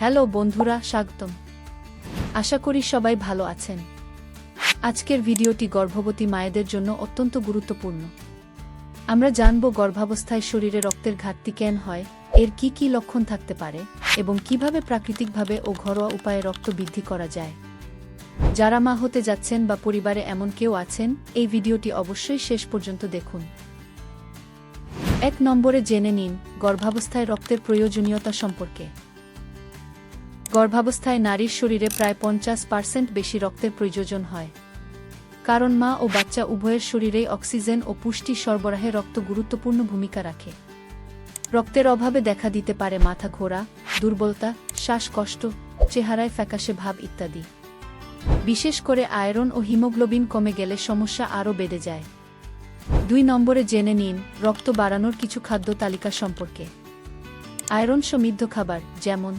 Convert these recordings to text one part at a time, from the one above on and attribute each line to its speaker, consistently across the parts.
Speaker 1: Hello বন্ধুরা, স্বাগতম। আশা করি সবাই ভালো আছেন। আজকের ভিডিওটি গর্ভবতী মায়েদের জন্য অত্যন্ত গুরুত্বপূর্ণ। আমরা জানব গর্ভাবস্থায় শরীরে রক্তের ঘাটতি কেন হয়, এর কি কি লক্ষণ থাকতে পারে, এবং কীভাবে প্রাকৃতিকভাবে ও ঘরোয়া উপায়ে রক্ত বৃদ্ধি করা যায়। যারা মা হতে যাচ্ছেন বা পরিবারে এমন কেউ আছেন, এই ভিডিওটি অবশ্যই শেষ পর্যন্ত দেখুন। এক নম্বরে জেনে নিন, গর্ভাবস্থায় রক্তের প্রয়োজনীয়তা সম্পর্কে। গর্ভাবস্থায় নারীর শরীরে প্রায় পঞ্চাশ পার্সেন্ট বেশি রক্তের প্রয়োজন হয়। কারণ মা ও বাচ্চা উভয়ের শরীরেই অক্সিজেন ও পুষ্টি সরবরাহে রক্ত গুরুত্বপূর্ণ ভূমিকা রাখে। রক্তের অভাবে দেখা দিতে পারে মাথা ঘোরা, দুর্বলতা, শ্বাসকষ্ট, চেহারায় ফ্যাকাশে ভাব ইত্যাদি। বিশেষ করে আয়রন ও হিমোগ্লোবিন কমে গেলে সমস্যা আরও বেড়ে যায়। দুই নম্বরে জেনে নিন, রক্ত বাড়ানোর কিছু খাদ্য তালিকা সম্পর্কে। আয়রন সমৃদ্ধ খাবার, যেমন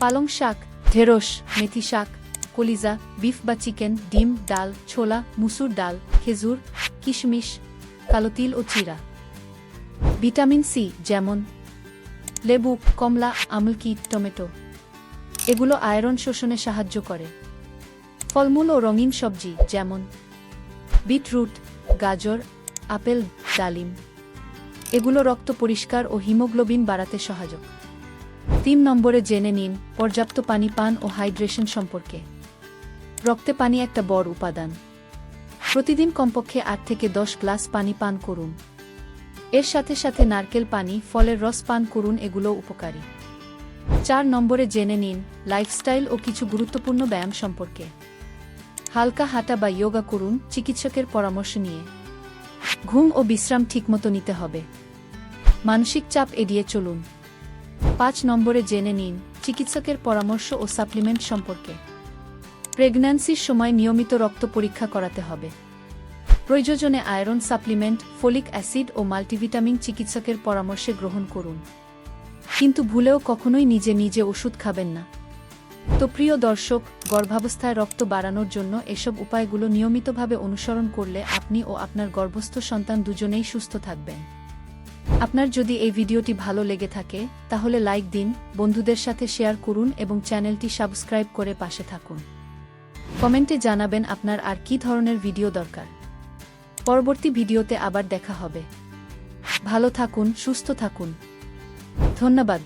Speaker 1: পালং শাক, ঢেঁড়স, মেথি শাক, কলিজা, বিফ বা চিকেন, ডিম, ডাল, ছোলা, মুসুর ডাল, খেজুর, কিশমিশ, কালো তিল ও চিরা। ভিটামিন সি যেমন লেবু, কমলা, আমলকি, টমেটো। এগুলো আয়রন শোষণে সাহায্য করে। ফলমূল ও রঙিন সবজি যেমন বিটরুট, গাজর, আপেল, ডালিম। এগুলো রক্ত পরিষ্কার ও হিমোগ্লোবিন বাড়াতে সহায়ক। তিন নম্বরে জেনে নিন পর্যাপ্ত পানি পান ও হাইড্রেশন সম্পর্কে। রক্তে পানি একটা বড় উপাদান। প্রতিদিন কমপক্ষে আট থেকে দশ গ্লাস পানি পান করুন। এর সাথে সাথে নারকেল পানি, ফলের রস পান করুন, এগুলো উপকারী। চার নম্বরে জেনে নিন লাইফস্টাইল ও কিছু গুরুত্বপূর্ণ ব্যায়াম সম্পর্কে। হালকা হাঁটা বা যোগা করুন, চিকিৎসকের পরামর্শ নিয়ে। ঘুম ও বিশ্রাম ঠিকমতো নিতে হবে। মানসিক চাপ এড়িয়ে চলুন। পাঁচ নম্বরে জেনে নিন, চিকিৎসকের পরামর্শ ও সাপ্লিমেন্ট সম্পর্কে। প্রেগন্যান্সির সময় নিয়মিত রক্ত পরীক্ষা করাতে হবে। প্রয়োজনে আয়রন সাপ্লিমেন্ট, ফলিক অ্যাসিড ও মাল্টিভিটামিন চিকিৎসকের পরামর্শে গ্রহণ করুন। কিন্তু ভুলেও কখনোই নিজে নিজে ওষুধ খাবেন না। তো প্রিয় দর্শক, গর্ভাবস্থায় রক্ত বাড়ানোর জন্য এসব উপায়গুলো নিয়মিতভাবে অনুসরণ করলে আপনি ও আপনার গর্ভস্থ সন্তান দুজনেই সুস্থ থাকবেন। আপনার যদি এই ভিডিওটি ভালো লেগে থাকে, তাহলে লাইক দিন, বন্ধুদের সাথে শেয়ার করুন এবং চ্যানেলটি সাবস্ক্রাইব করে পাশে থাকুন। কমেন্টে জানাবেন আপনার আর কি ধরনের ভিডিও দরকার। পরবর্তী ভিডিওতে আবার দেখা হবে। ভালো থাকুন, সুস্থ থাকুন। ধন্যবাদ।